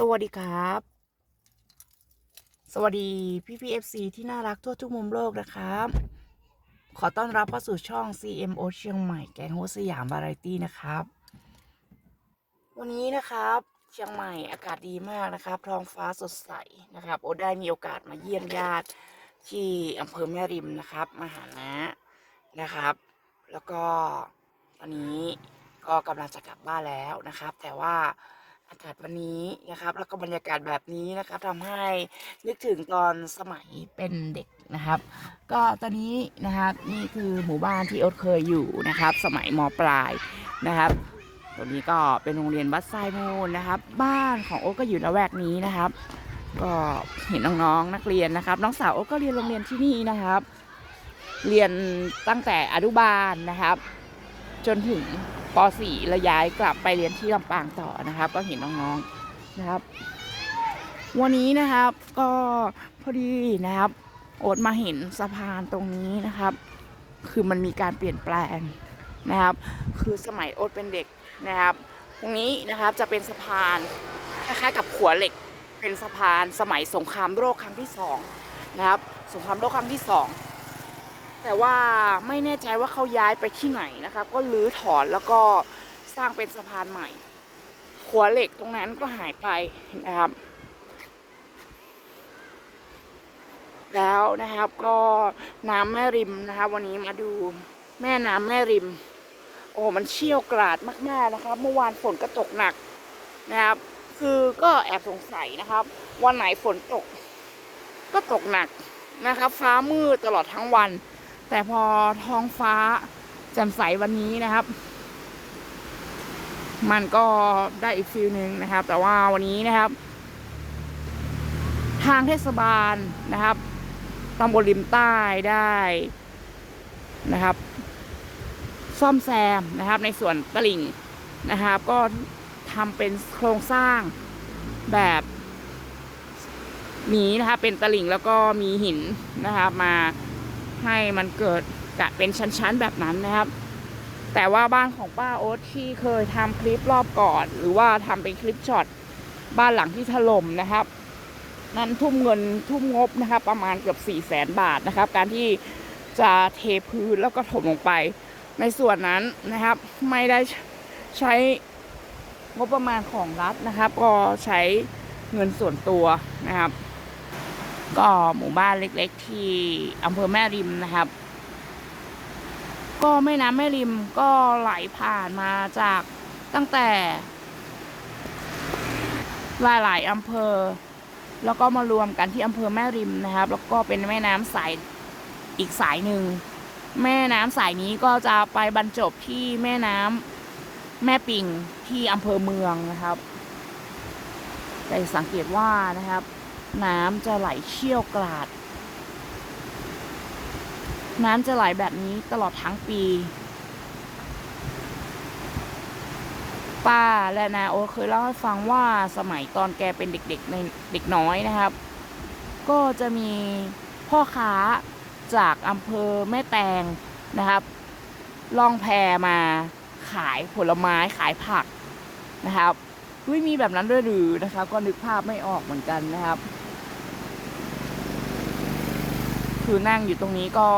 สวัสดีครับ สวัสดีพี่พีเอฟซีที่น่ารักทั่วทุกมุมโลกนะครับ ขอต้อนรับเข้าสู่ช่อง CMO เชียงใหม่แกงโฮสยามบาไรตี้นะครับ วันนี้นะครับ เชียงใหม่อากาศดีมากนะครับท้องฟ้าสดใสนะครับ โอได้มีโอกาสมาเยี่ยมญาติที่อำเภอแม่ริมนะครับ มาหาน้านะครับ แล้วก็ตอนนี้ก็กำลังจะกลับบ้านแล้วนะครับ แต่ว่า อากาศวันนี้นะครับ แล้วก็บรรยากาศแบบนี้นะครับทำให้นึกถึงตอนสมัยเป็นเด็กนะครับ ก็ตอนนี้นะครับนี่คือหมู่บ้านที่โอ๊ตเคยอยู่นะครับ สมัยมปลายนะครับตรงนี้ก็เป็นโรงเรียนวัดไซมูลนะครับ บ้านของโอ๊ตก็อยู่ละแวกนี้นะครับ ก็เห็นน้องๆนักเรียนนะครับ น้องสาวโอ๊ตก็เรียนโรงเรียนที่นี่นะครับ เรียนตั้งแต่อนุบาลนะครับ จนถึง ป .4 แล้วย้ายกลับไปเรียนที่ลำปางต่อนะครับ ก็เห็นน้องๆนะครับ วันนี้นะครับก็พอดีนะครับ โอ๊ตมาเห็นสะพานตรงนี้นะครับ คือมันมีการเปลี่ยนแปลงนะครับ คือสมัยโอ๊ตเป็นเด็กนะครับ ตรงนี้นะครับจะเป็นสะพานคล้ายๆกับขัวเหล็กเป็นสะพานสมัยสงครามโลกครั้งที่สองนะครับ สงครามโลกครั้งที่สอง แต่ว่าไม่แน่ใจว่าเขาย้ายไปที่ไหนนะครับก็รื้อถอนแล้วก็สร้างเป็นสะพานใหม่ขัวเหล็กตรงนั้นก็หายไปนะครับ แล้วนะครับก็น้ำแม่ริมนะครับวันนี้มาดูแม่น้ำแม่ริม โอ้มันเชี่ยวกราดมากๆนะครับ เมื่อวานฝนก็ตกหนักนะครับ คือก็แอบสงสัยนะครับ วันไหนฝนตก ก็ตกหนักนะครับ ฟ้ามืดตลอดทั้งวัน แต่พอท้องฟ้าแจ่มใสวันนี้นะครับ มันก็ได้อีกฟิลหนึ่งนะครับ แต่ว่าวันนี้นะครับ ทางเทศบาลนะครับตำบลริมใต้ได้นะครับ ซ่อมแซมนะครับ ในส่วนตลิ่งนะครับ ก็ทำเป็นโครงสร้างแบบนี้นะคะเป็นตลิ่งแล้วก็มีหินนะครับมา ให้มันเกิดกะเป็นชั้นๆแบบนั้นนะครับ แต่ว่าบ้านของป้าโอ๊ตที่เคยทำคลิปรอบก่อน หรือว่าทำเป็นคลิปช็อตบ้านหลังที่ถล่มนะครับ นั้นทุ่มเงินทุ่มงบนะครับ ประมาณเกือบ4ี่แสนบาทนะครับ การที่จะเทพื้นแล้วก็ถมลงไป ในส่วนนั้นนะครับ ไม่ได้ใช้งบประมาณของรัฐนะครับ ก็ใช้เงินส่วนตัวนะครับ ก็หมู่บ้านเล็ก ๆ ที่อำเภอแม่ริมนะครับ ก็แม่น้ำแม่ริมก็ไหลผ่านมาจากตั้งแต่หลายๆอำเภอ แล้วก็มารวมกันที่อำเภอแม่ริมนะครับ แล้วก็เป็นแม่น้ำสายอีกสายหนึ่งแม่น้ำสายนี้ก็จะไปบรรจบที่แม่น้ำแม่ปิงที่อำเภอเมืองนะครับแต่สังเกตว่านะครับ น้ำจะไหลเชี่ยวกราด น้ำจะไหลแบบนี้ตลอดทั้งปี ป้าและนาโอเคยเล่าให้ฟังว่าสมัยตอนแกเป็นเด็กๆในเด็กน้อยนะครับ ก็จะมีพ่อค้าจากอำเภอแม่แตงนะครับ ล่องแพมาขายผลไม้ขายผักนะครับอุ้ยมีแบบนั้นด้วยหรือนะครับ ก็นึกภาพไม่ออกเหมือนกันนะครับ คือนั่งอยู่ตรงนี้ก็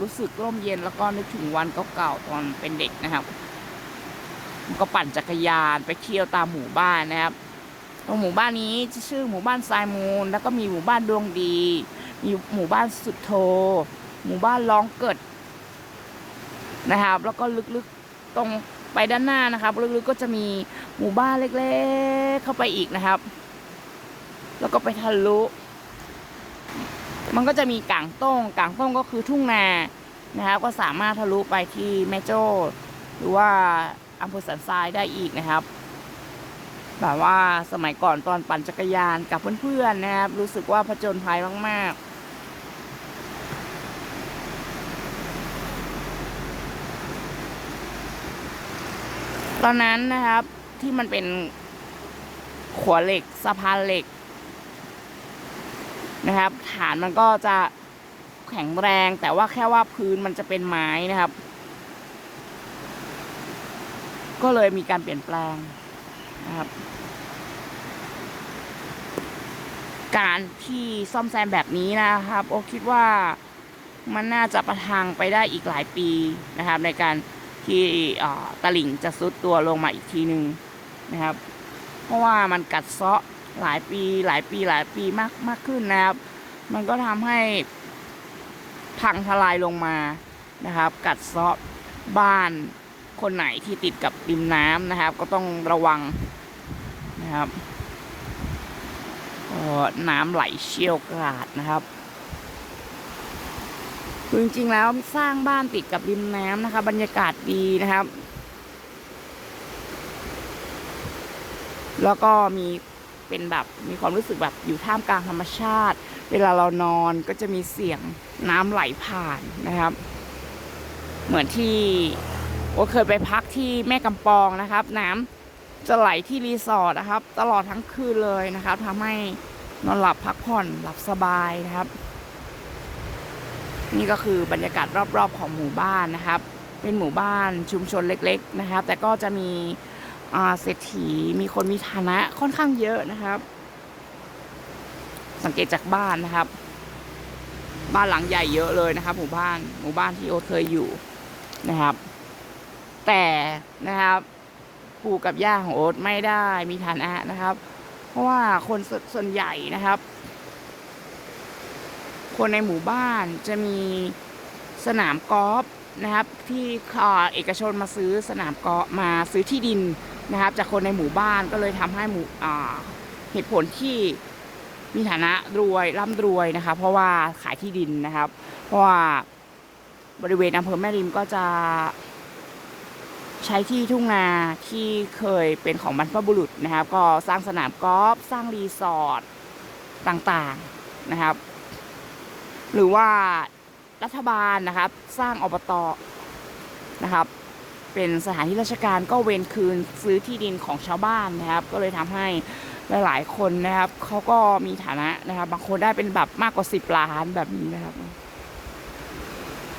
รู้สึกร่มเย็นแล้วก็นึกถึงวันเก่าๆตอนเป็นเด็กนะครับก็ปั่นจักรยานไปเที่ยวตามหมู่บ้านนะครับ ตรงหมู่บ้านนี้ชื่อหมู่บ้านทรายมูล แล้วก็มีหมู่บ้านดวงดี มีหมู่บ้านสุดโท หมู่บ้านร้องเกิดนะครับ แล้วก็ลึกๆตรงไปด้านหน้านะครับ ลึกๆก็จะมีหมู่บ้านเล็กๆ เข้าไปอีกนะครับ แล้วก็ไปทะลุ มันก็จะมีกางต้งกางต้งก็คือทุ่งนานะครับก็สามารถทะลุไปที่แม่โจ้หรือว่าอำเภอสันทรายได้อีกนะครับ แบบว่าสมัยก่อนตอนปั่นจักรยานกับเพื่อนๆนะครับ รู้สึกว่าผจญภัยมากๆตอนนั้นนะครับที่มันเป็นขัวเหล็กสะพานเหล็ก นะครับ ฐานมันก็จะแข็งแรงแต่ว่าแค่ว่าพื้นมันจะเป็นไม้นะครับ ก็เลยมีการเปลี่ยนแปลงนะครับ การที่ซ่อมแซมแบบนี้นะครับ โอคิดว่ามันน่าจะประทังไปได้อีกหลายปีนะครับ ในการที่ตลิ่งจะซุดตัวลงมาอีกทีหนึ่งนะครับ เพราะว่ามันกัดเซาะ หลายปีหลายปีหลายปีมากมากขึ้นนะครับ มันก็ทำให้พังทลายลงมานะครับ กัดเซาะบ้านคนไหนที่ติดกับริมน้ำนะครับ ก็ต้องระวังนะครับน้ำไหลเชี่ยวกราดนะครับคือจริงๆแล้วสร้างบ้านติดกับริมน้ำนะคะบรรยากาศดีนะครับ แล้วก็มี เป็นแบบมีความรู้สึกแบบอยู่ท่ามกลางธรรมชาติ เวลาเรานอนก็จะมีเสียงน้ำไหลผ่านนะครับ เหมือนที่โอเคยไปพักที่แม่กำปองนะครับ น้ำจะไหลที่รีสอร์ทนะครับ ตลอดทั้งคืนเลยนะครับทำให้นอนหลับพักผ่อนหลับสบายนะครับ นี่ก็คือบรรยากาศรอบๆของหมู่บ้านนะครับ เป็นหมู่บ้านชุมชนเล็ก ๆ นะครับ แต่ก็จะมี เศรษฐีมีคนมีฐานะค่อนข้างเยอะนะครับ สังเกตจากบ้านนะครับ บ้านหลังใหญ่เยอะเลยนะครับ หมู่บ้านหมู่บ้านที่โอตเคยอยู่นะครับ แต่นะครับปู่กับย่าของโอ๊ตไม่ได้มีฐานะนะครับ เพราะว่าคนสส่วนใหญ่นะครับ คนในหมู่บ้านจะมีสนามกอล์ฟนะครับ ที่เอกชนมาซื้อสนามกอล์ฟมาซื้อที่ดิน นะครับ จากคนในหมู่บ้านก็เลยทำให้หมู่เหตุผลที่มีฐานะรวยร่ำรวยนะคะ เพราะว่าขายที่ดินนะครับ เพราะว่าบริเวณอำเภอแม่ริมก็จะ ใช้ที่ทุ่งนาที่เคยเป็นของบรรพบุรุษนะครับ ก็สร้างสนามกอล์ฟสร้างรีสอร์ทต่างๆนะครับ หรือว่ารัฐบาลนะครับ สร้างอบตนะครับ เป็นสถานที่ราชการก็เวนคืนซื้อที่ดินของชาวบ้านนะครับ ก็เลยทำให้หลาย ๆ คนนะครับเขาก็มีฐานะนะครับ บางคนได้เป็นแบบมากกว่าสิบล้านแบบนี้นะครับ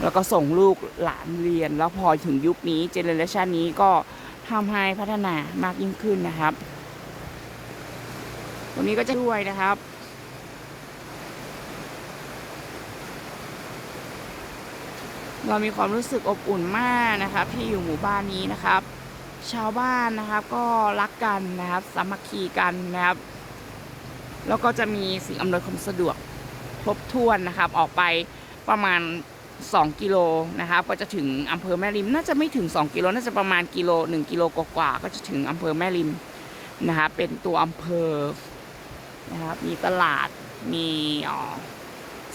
แล้วก็ส่งลูกหลานเรียน แล้วพอถึงยุคนี้เจเนอเรชันนี้ก็ทำให้พัฒนามากยิ่งขึ้นนะครับ ตรงนี้ก็จะด้วยนะครับ เรามีความรู้สึกอบอุ่นมากนะครับที่อยู่หมู่บ้านนี้นะครับ ชาวบ้านนะครับก็รักกันนะครับสามัคคีกันนะครับ แล้วก็จะมีสิ่งอำนวยความสะดวกครบถ้วนนะครับ ออกไปประมาณ 2 กิโลนะครับ ก็จะถึงอำเภอแม่ริม น่าจะไม่ถึง 2 กิโลน่าจะประมาณกิโล 1 กิโลกว่าๆก็จะถึงอำเภอแม่ริมนะครับเป็นตัวอำเภอนะครับมีตลาดมี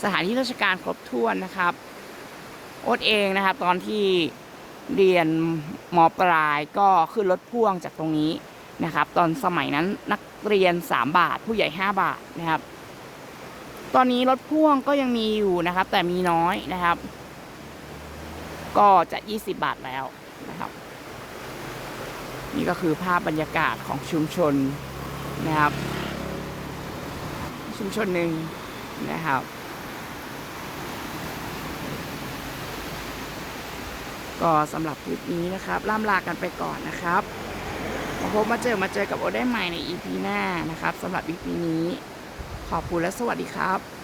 สถานที่ราชการครบถ้วนนะครับ โอ๊ตเองนะครับ ตอนที่เรียนมปลายก็ขึ้นรถพ่วงจากตรงนี้นะครับ ตอนสมัยนั้นนักเรียน 3 บาท ผู้ใหญ่ 5 บาทนะครับ ตอนนี้รถพ่วงก็ยังมีอยู่นะครับ แต่มีน้อยนะครับ ก็จะ 20 บาทแล้วนะครับ นี่ก็คือภาพบรรยากาศของชุมชนนะครับ ชุมชนหนึ่งนะครับ ก็สำหรับคลิปนี้นะครับล่ำลากันไปก่อนนะครับมาพบมาเจอมาเจอกับโอได้ใหม่ใน EP หน้านะครับสำหรับ EP นี้ ขอบคุณและสวัสดีครับ